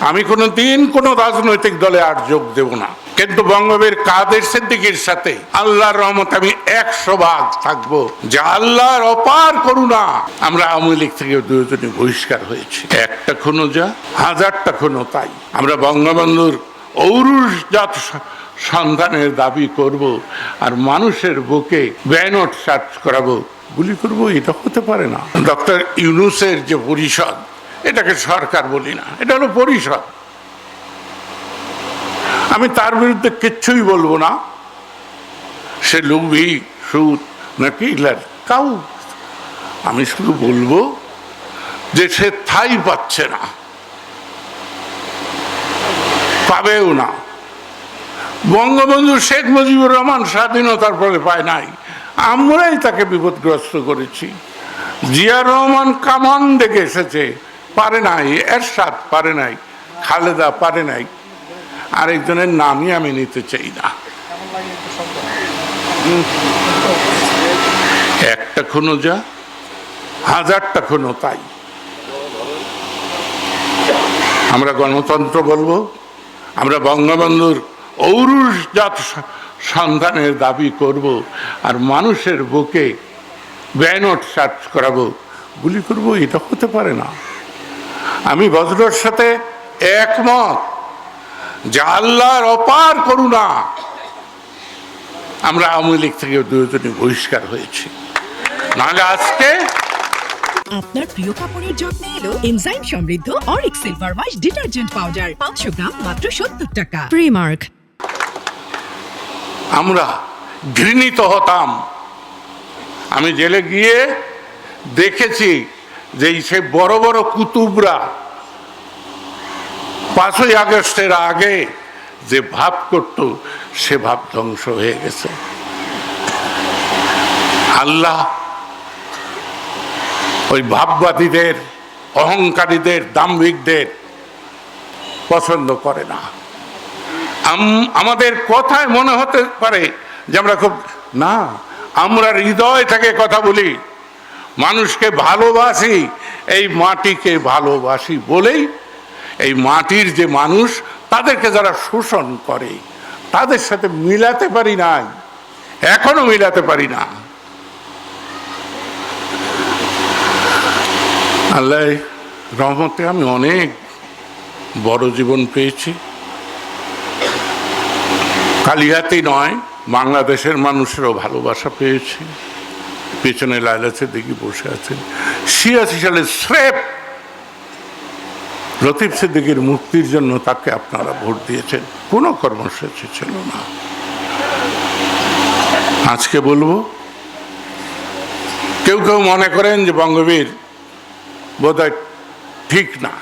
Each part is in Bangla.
আমি কোনো দিন কোনো রাজনৈতিক দলে আর যোগ দেব না। কিন্তু বঙ্গবীর কাদের সিদ্দিকির সাথে আল্লাহর রহমত আমি একশো ভাগ থাকব। যে আল্লাহর অপার করুণা। আমরা আওয়ামী লীগ থেকে দুজনে বহিষ্কার হয়েছি। একটা খুনো যা, হাজারটা খুনো তাই। আমরা বঙ্গবন্ধুর ঔরুষ জাত সন্ধানের দাবি করব আর মানুষের বুকে ব্যানট সার্চ করাবো। গুলি করব, এটা হতে পারে না। ডক্টর ইউনুসের যে পরিষদ এটাকে সরকার বলি না, এটা হলো পরিষদ। আমি তার বিরুদ্ধে কিচ্ছুই বলব না। সে লুবি সুদ নাকি কাউ, আমি শুধু বলব যে সে থাই পাচ্ছে না। পাবেও না। বঙ্গবন্ধু শেখ মুজিবুর রহমান স্বাধীনতার পরে পায় নাই। আমরাই তাকে বিপদগ্রস্ত করেছি। জিয়া রহমান কামান দেখে এসেছে। পারে নাই, এরশাদ পারে নাই, খালেদা পারে নাই, আরেকজনের নামই আমি নিতে চাই না। একটা খুনো যা, হাজারটা খুনো তাই। আমরা গণতন্ত্র বলব, আমরা বঙ্গবন্ধুর ঔরুষ জাত সন্ধানের দাবি করব, আর মানুষের বুকে ব্যানট সার্চ করাবো। গুলি করব, এটা হতে পারে না। আমি বজ্রর সাথে একমত যে আল্লাহর অপার করুণা। আমরা আওয়ামী লীগ থেকে দুজনে বহিষ্কার হয়েছি। নাহলে আজকে আপনার প্রিয় কাপড়ের যত্নে এলো এনজাইম সমৃদ্ধ অরিক সিলভার ওয়াশ ডিটারজেন্ট পাউডার পাঁচশো গ্রাম মাত্র সত্তর টাকা। প্রিমার্ক। আমরা ঘৃণিত হতাম। আমি জেলে গিয়ে দেখেছি যে সে বড় বড় কুতুবরা পাঁচই আগস্টের আগে যে ভাব করত, সে ভাব ধ্বংস হয়ে গেছে। আল্লাহ ওই ভাববাদীদের, অহংকারীদের, দাম্ভিকদের পছন্দ করে না। আম- আমাদের কথায় মনে হতে পারে যে আমরা খুব না, আমরা হৃদয় থেকে কথা বলি। মানুষকে ভালোবাসি, এই মাটিকে ভালোবাসি বলেই এই মাটির যে মানুষ, তাদেরকে যারা শোষণ করে, তাদের সাথে মিলাতে পারি নাই, এখনও মিলাতে পারি না। আল্লাহ রহমতে আমি অনেক বড় জীবন পেয়েছি। কালিয়াতি নয়, বাংলাদেশের মানুষেরও ভালোবাসা পেয়েছি। পেছনে লাইলাছে দেখি বসে আছেন ছিয়াশি সালে স্রেফ লতিফ সিদ্দিকির মুক্তির জন্য তাকে আপনারা ভোট দিয়েছেন। কোনো কর্মসূচি ছিল না। আজকে বলব, কেউ কেউ মনে করেন যে বঙ্গবীর বোধহয় ঠিক না।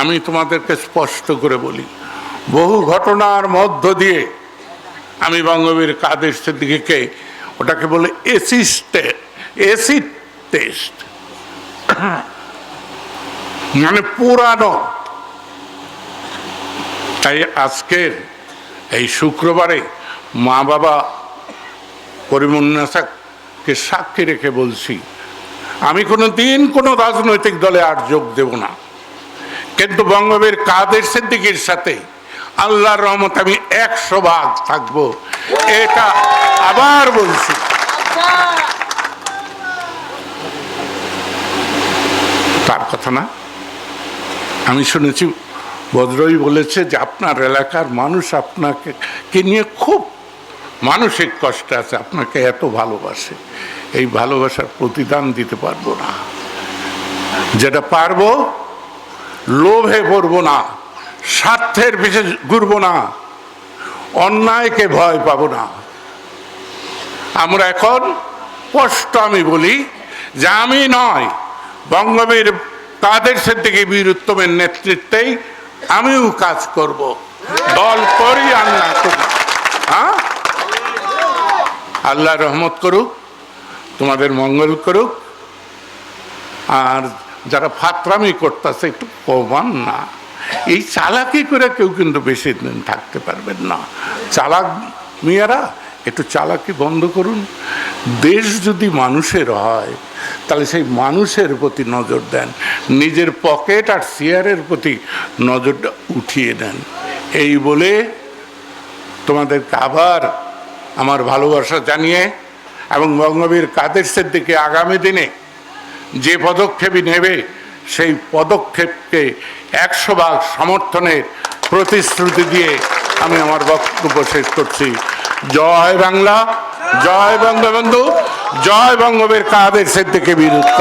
আমি তোমাদেরকে স্পষ্ট করে বলি, বহু ঘটনার মধ্য দিয়ে আমি বঙ্গবীর কাদের সিদ্দিকিকে ওটাকে বলে এসিস্টে এসিড টেস্ট। মানে পুরানো। তাই আজকের এই শুক্রবারে মা বাবা পরিমন্যাসাকে সাক্ষী রেখে বলছি, আমি কোনো দিন কোনো রাজনৈতিক দলে আর যোগ দেব না। কিন্তু বঙ্গবীর কাদের সিদ্দিকির সাথে আল্লাহর রহমত আমি একশো ভাগ থাকব। এটা আবার বলছি। তার কথা না। আমি শুনেছি, বদ্রই বলেছে যে আপনার এলাকার মানুষ আপনাকে, কে নিয়ে খুব মানসিক কষ্ট আছে, আপনাকে এত ভালোবাসে। এই ভালোবাসার প্রতিদান দিতে পারব না। যেটা পারব, লোভে পড়ব না। স্বার্থের বিশেষ ঘুরবো না, অন্যায়কে ভয় পাবো না। আমরা এখন স্পষ্ট আমি বলি যে আমি নয়, বঙ্গবীর তাদের থেকে বীর উত্তমের নেতৃত্বেই আমিও কাজ করব। দল করি না করি। হ্যাঁ? আল্লাহ রহমত করুক, তোমাদের মঙ্গল করুক। আর যারা ফাতরামি করতেছে, একটু কমান না। এই চালাকি করে কেউ কিন্তু বেশি দিন থাকতে পারবেন না। চালাক মেয়েরা, একটু চালাকি বন্ধ করুন। দেশ যদি মানুষের হয়, তাহলে সেই মানুষের প্রতি নজর দেন। নিজের পকেট আর চেয়ারের প্রতি নজরটা উঠিয়ে দেন। এই বলে তোমাদেরকে আবার আমার ভালোবাসা জানিয়ে এবং বঙ্গবীর কাদের দিকে আগামী দিনে যে পদক্ষেপই নেবে সেই পদক্ষেপকে একশো ভাগ সমর্থনের প্রতিশ্রুতি দিয়ে আমি আমার বক্তব্য শেষ করছি। জয় বাংলা, জয় বঙ্গবন্ধু, জয় বঙ্গবীর কাদের সিদ্দিকী বিরুদ্ধ